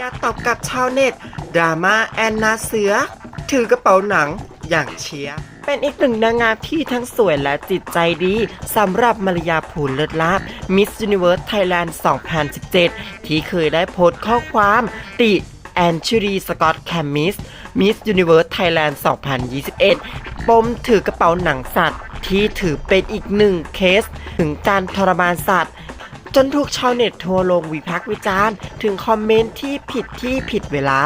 ยาตอบกับชาวเน็ตดราม่าแอนนาเสือ ถือกระเป๋าหนังอย่างเชียร์เป็นอีกหนึ่งนางงามที่ทั้งสวยและจิตใจดีสำหรับมารยาภูลเลิศลาบ Miss Universe Thailand 2017 ที่เคยได้โพสต์ข้อความติแอนชูรีสกอตแคมมิส Miss Universe Thailand 2021 ปมถือกระเป๋าหนังสัตว์ ที่ถือเป็นอีกหนึ่งเคส ถึงการทรมานสัตว์ จนถูกชาวเน็ตทัวลงวิพากษ์วิจารณ์ ถึงคอมเมนต์ที่ผิดที่ผิดเวลา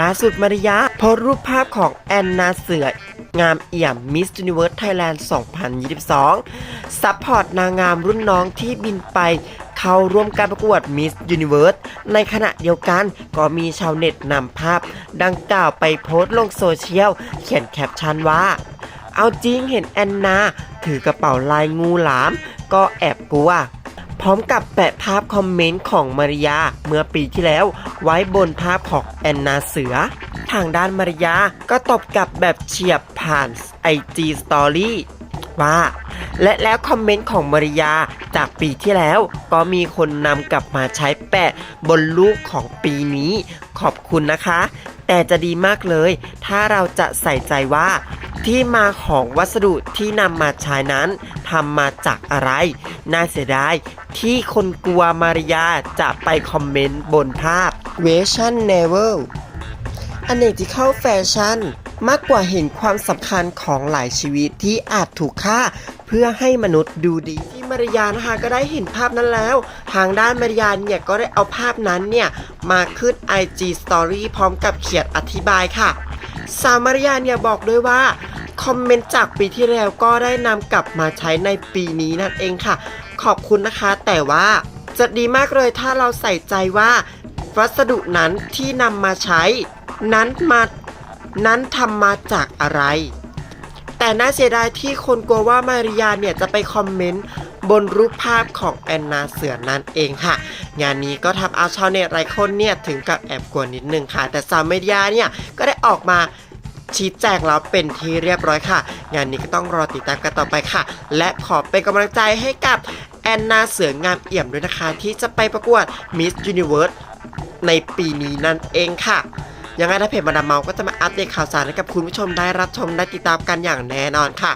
ล่าสุดมาริยาโพสรูปภาพของแอนนาเสืองามเอี่ยม Miss Universe Thailand 2022 ซัพพอร์ตนางงามรุ่นน้องที่บินไปเข้าร่วมการประกวด Miss Universe ในขณะเดียวกันก็มีชาวเน็ตนำภาพ ดังกล่าวไปโพสต์ลงโซเชียล เขียนแคปชั่นว่า เอาจริงเห็นแอนนา ถือกระเป๋าลายงูหลาม ก็แอบกลัว พร้อมกับแปะภาพคอมเมนต์ของมาริยาเมื่อปีที่แล้ว ไว้บนภาพของแอนนาเสือ ทางด้านมาริยาก็ตอบกลับแบบเฉียบผ่าน IG Story ว่า และแล้วคอมเมนต์ของมาริยาจากปีที่แล้ว ก็มีคนนำกลับมาใช้แปะบนลูกของปีนี้ ขอบคุณนะคะ แต่จะดีมากเลย ถ้าเราจะใส่ใจว่า ที่มาของวัสดุที่นำมาใช้นั้นทำมาจากอะไร น่าเสียดายที่คนกลัวมาริยาจะไปคอมเมนต์บนภาพ v e s i o n n e v e l อเนกที่เข้าแฟชั่นมากกว่าเห็นความสำคัญของหลายชีวิตที่อาจถูกฆ่า เพื่อให้มนุษย์ดูดีที่มาริยานะคะก็ได้เห็นภาพนั้นแล้ว ทางด้านมาริยาเนี่ยก็ได้เอาภาพนั้นเนี่ย มาขึ้น IG Story พร้อมกับเขียนอธิบายค่ะ สาวมาริยาเนี่ยบอกด้วยว่า คอมเมนต์จากปีที่แล้วก็ได้นำกลับมาใช้ในปีนี้นั่นเองค่ะ ขอบคุณนะคะ แต่ว่าจะดีมากเลยถ้าเราใส่ใจว่า วัสดุนั้นที่นำมาใช้ นั้นมานั้นทำมาจากอะไร แต่น่าเสียดายที่คนกลัวว่ามาริยาเนี่ยจะไปคอมเมนต์บนรูปภาพของแอนนาเสือนั่นเองค่ะ งานนี้ก็ทำเอาชาวเน็ตหลายคนเนี่ยถึงกับแอบกลัวนิดนึงค่ะ แต่สาวมาริยาเนี่ยก็ได้ออกมา ชี้แจงแล้วเป็นที่เรียบร้อยค่ะ งานนี้ก็ต้องรอติดตามกันต่อไปค่ะ และขอเป็นกำลังใจให้กับแอนนาเสืองามเอี่ยมด้วยนะคะ ที่จะไปประกวด Miss Universe ในปีนี้นั่นเองค่ะ ยังไงถ้าเพจมาดามเมาก็จะมาอัปเดตข่าวสารให้กับคุณผู้ชมได้รับชมได้ติดตามกันอย่างแน่นอนค่ะ